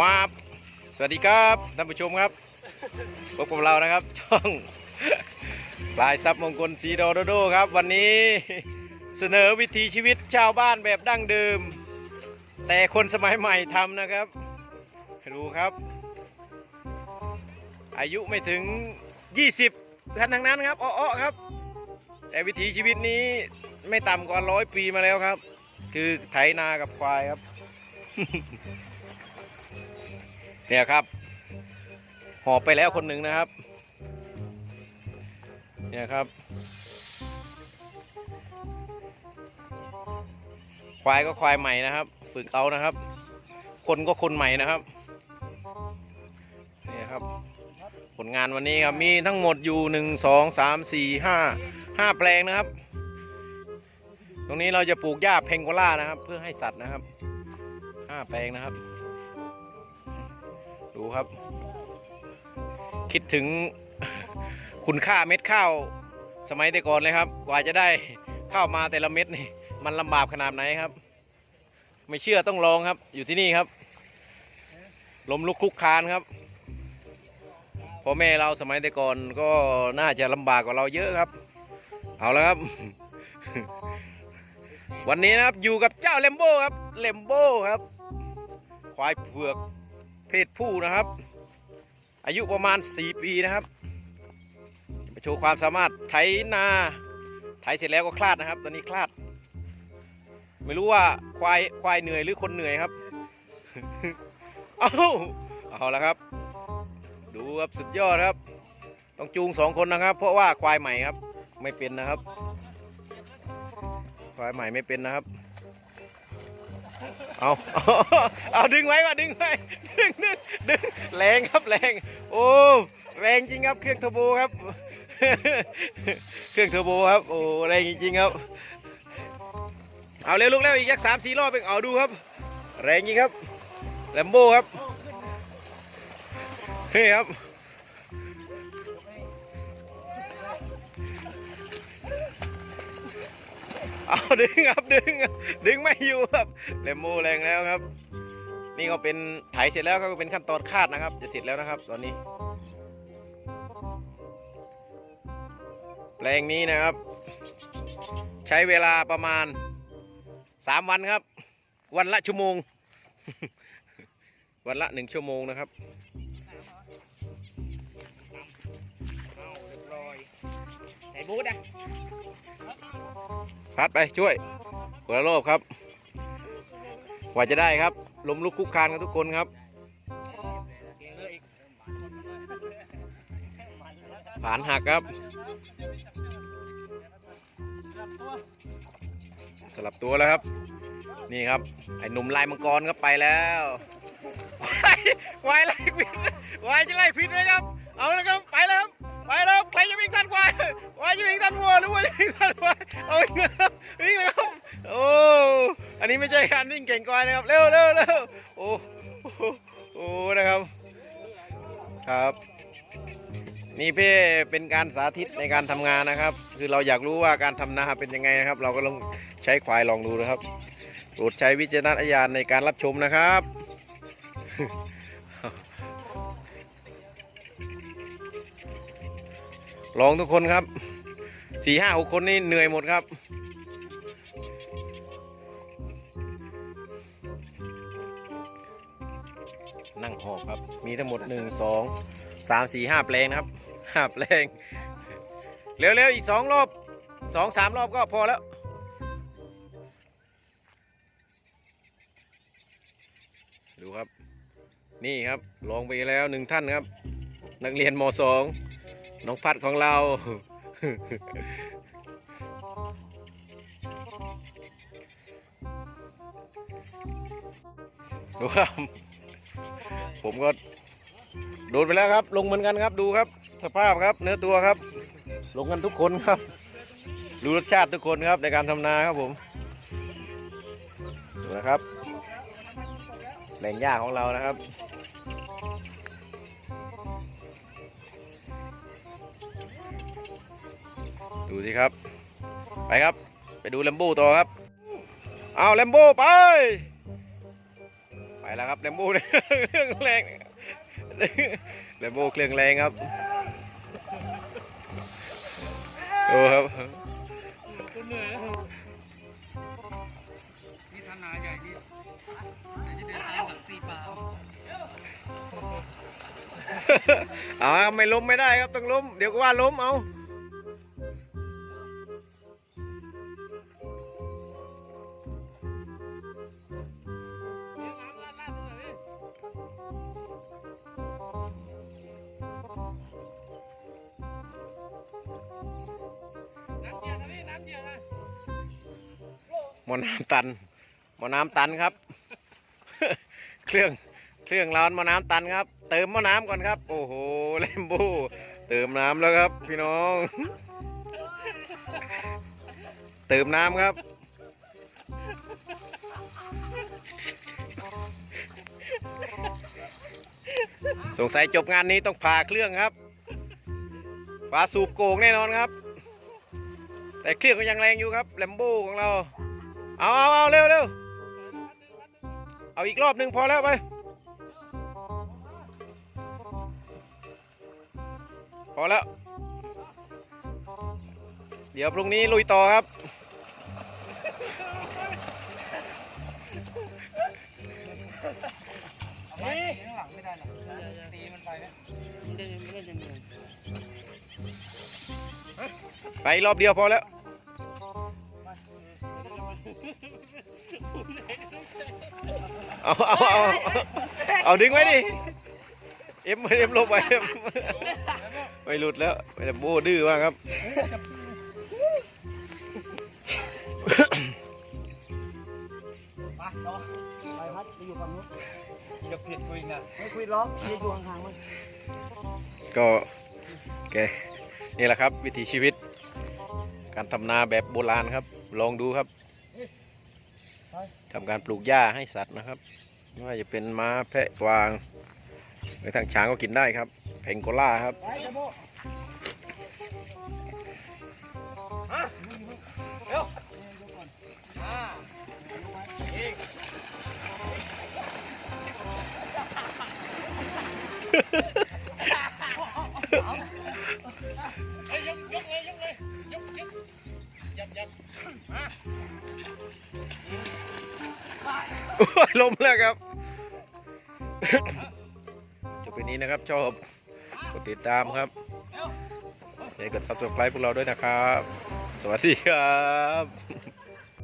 วาบสวัสดีครับท่านผู้ชมครับพบกับเรานะครับ ช่องลายซับมงคลสีโดโดโดครับ วันนี้เสนอวิถีชีวิตชาวบ้านแบบดั้งเดิม แต่คนสมัยใหม่ทำนะครับดูครับ อายุไม่ถึง 20ท่านทั้งนั้นครับอ้อๆครับ แต่วิถีชีวิตนี้ไม่ต่ำกว่าร้อยปีมาแล้วครับ คือไถนากับควายครับ เนี่ยครับหอบไปแล้วคนหนึ่งนะครับ เนี่ยครับ ควายก็ควายใหม่นะครับ ฝึกเอานะครับ คนก็คนใหม่นะครับเนี่ยครับ ผลงานวันนี้ครับมีทั้งหมดอยู่หนึ่งสองสามสี่ห้าห้าแปลงนะครับ ตรงนี้เราจะปลูกหญ้าเพงโกล่านะครับ เพื่อให้สัตว์นะครับห้าแปลงนะครับ ดูครับ คิดถึงคุณค่าเม็ดข้าว สมัยแต่ก่อนเลยครับ กว่าจะได้ข้าวมาแต่ละเม็ดนี่ มันลำบากขนาดไหนครับ ไม่เชื่อต้องลองครับ อยู่ที่นี่ครับลมลุกคลุกคานครับพ่อแม่เราสมัยแต่ก่อนก็น่าจะลำบากกว่าเราเยอะครับ เอาล้วครับ วันนี้นะครับอยู่กับเจ้าเลมโบ้ครับเลมโบ้ครับ ควายเผือก เพศผู้นะครับ อายุประมาณ 4 ปีนะครับจะมาโชว์ความสามารถไถนาไถเสร็จแล้วก็คลาดนะครับ ตอนนี้คลาด ไม่รู้ว่าควายควายเหนื่อยหรือคนเหนื่อยครับ เอาเอาแล้วครับ ดูครับสุดยอดครับ ต้องจูงสองคนนะครับ เพราะว่าควายใหม่ครับ ไม่เป็นนะครับ ควายใหม่ไม่เป็นนะครับ เอาเอาดึงไว้ว่ะดึงไว้ดึงดึงดึงแรงครับแรง โอ้แรงจริงครับเครื่องเทอร์โบครับ เครื่องเทอร์โบครับโอ้แรงจริงๆครับ เอาเร็วลูกแล้วอีกยักสามสี่รอบเองเอาดูครับ แรงจริงครับแลมโบ้ครับเฮ้ยครับ เอาดึงครับดึง ดึงไม่อยู่ครับแลมโบ้แรงแล้วครับ นี่ก็เป็นไถเสร็จแล้วก็เป็นขั้นตอนคาดนะครับ จะเสร็จแล้วนะครับ ตอนนี้ แปลงนี้นะครับ ใช้เวลาประมาณสามวันครับ วันละชั่วโมง วันละหนึ่งชั่วโมงนะครับใส่บูทอะ พัดไปช่วยคนละรอบครับกว่าจะได้ครับล้มลุกคุกคานกันทุกคนครับเก่งเลยอีกผานหักครับ สลับตัวแล้วครับ นี่ครับ ไอ้หนุ่มลายมังกรก็ไปแล้ววายวายไล่พิษวายจะไล่พิษไหมครับ เอาแล้วครับ ไปแล้วครับ จะวิ่งทันวัวหรือว่าจะวิ่งทันควายเอาวิ่งเลยครับวิ่งเลยครับโอ้อันนี้ไม่ใช่การวิ่งเก่งควายนะครับเร็วเร็วเร็วโอ้โอ้นะครับครับ นี่เพ่เป็นการสาธิตในการทำงานนะครับ คือเราอยากรู้ว่าการทำนาเป็นยังไงนะครับ เราก็ลองใช้ควายลองดูนะครับโปรดใช้วิจารณญาณในการรับชมนะครับลองทุกคนครับ สี่ห้าหกคนนี่เหนื่อยหมดครับ นั่งหอบครับ มีทั้งหมดหนึ่งสองสามสี่ห้าแปลงนะครับห้าแปลง เร็วๆ อีกสองรอบสองสามรอบก็พอแล้วดูครับ นี่ครับลองไปแล้วหนึ่งท่านครับ นักเรียนมสองน้องพัดของเรา ดูครับ ผมก็โดนไปแล้วครับ ลงเหมือนกันครับดูครับ สภาพครับ เนื้อตัวครับ ลงกันทุกคนครับดูรสชาติทุกคนครับในการทำนาครับผมดูนะครับแหล่งหญ้าของเรานะครับ ดูสิครับ ไปครับ ไปดูแลมโบ้ต่อครับ เอาแลมโบ้ไป ไปแล้วครับแลมโบ้เนี่ยเครื่องแรงแลมโบ้เครื่องแรงครับโอ้ครับตัวเหนื่อยแล้วนี่ท่านนาใหญ่นี่เดี๋ยวจะเดินตามหลังตีปลาเอาครับไม่ล้มไม่ได้ครับต้องล้ม เดี๋ยวก็ว่าล้มเอา มอน้ำตันมอน้ำตันครับ เครื่องเครื่องร้อนมอน้ำตันครับ เติมมอน้ำก่อนครับ โอ้โหแลมบ้เติมน้ำแล้วครับ พี่น้อง เติมน้ำครับ สงสัยจบงานนี้ต้องผ่าเครื่องครับฝาสูบโกงแน่นอนครับ แต่เครื่องก็ยังแรงอยู่ครับแลมโบ้ของเรา เอาเอาเอาเร็วเร็วเอาอีกรอบหนึ่งพอแล้วไปพอแล้ว เดี๋ยวพรุ่งนี้ลุยต่อครับเอาไว้ตีข้างหลังไม่ได้หรอกตีมันไปไหมมันจะมันก็จะเหนื่อยไปรอบเดียวพอแล้ว เอาเอาเอาเอาดึงไว้ดิเอ็มเอ็มลงไปเอ็มไม่หลุดแล้วแต่โบดื้อมากครับไปต่อไปพัดไปอยู่ฝั่งนู้นจะเปลี่ยนคุยนะไม่คุยร้องยืนอยู่ห่างๆมันก็แกนี่แหละครับ วิถีชีวิต การทำนาแบบโบราณครับ ลองดูครับ ทำการปลูกหญ้าให้สัตว์นะครับไม่ว่าจะเป็นม้าแพะกวางหรือทางช้างก็กินได้ครับ เพงโกล่าครับ ล้มแล้วครับจบไปนี้นะครับชอบกดติดตามครับอย่าลืมกด subscribe พวกเราด้วยนะครับ สวัสดีครับ